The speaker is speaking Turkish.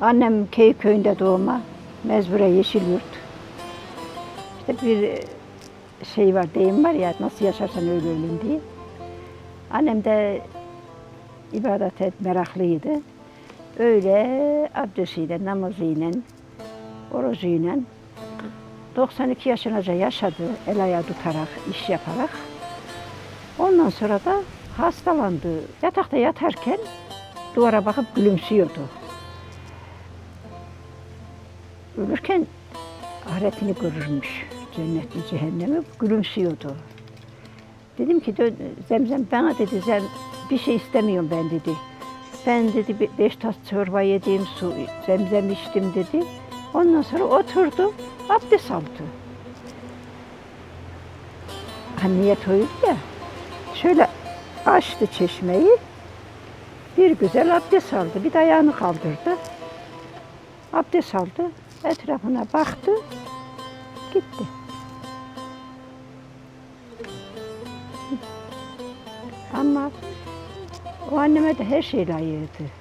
Annem Keyik köyünde doğma. Mezbure Yeşilyurt. İşte bir şey var, deyim var ya nasıl yaşarsan öyle ölün diye. Annem de ibadet et meraklıydı. Öyle abdestiyle, namazıyla, orucuyla 92 yaşınaca yaşadı, el ayağı tutarak, iş yaparak. Ondan sonra da hastalandı. Yatakta yatarken duvara bakıp gülümsüyordu. Ölürken ahiretini görürmüş. Cennetli cehennemi gülümsüyordu. Dedim ki "Dön- Zemzem bana dedi Zem, bir şey istemiyorum ben dedi. Ben dedi "be- beş tas çorba yedim, su zemzem içtim dedi. Ondan sonra oturdu, abdest aldı. Ha niyet oydu ya. Şöyle açtı çeşmeyi. Bir güzel abdest aldı. Bir de ayağını kaldırdı. Abdest aldı. Etrafına baktı. Gitti. Ama o anneme de her şey layığıydı.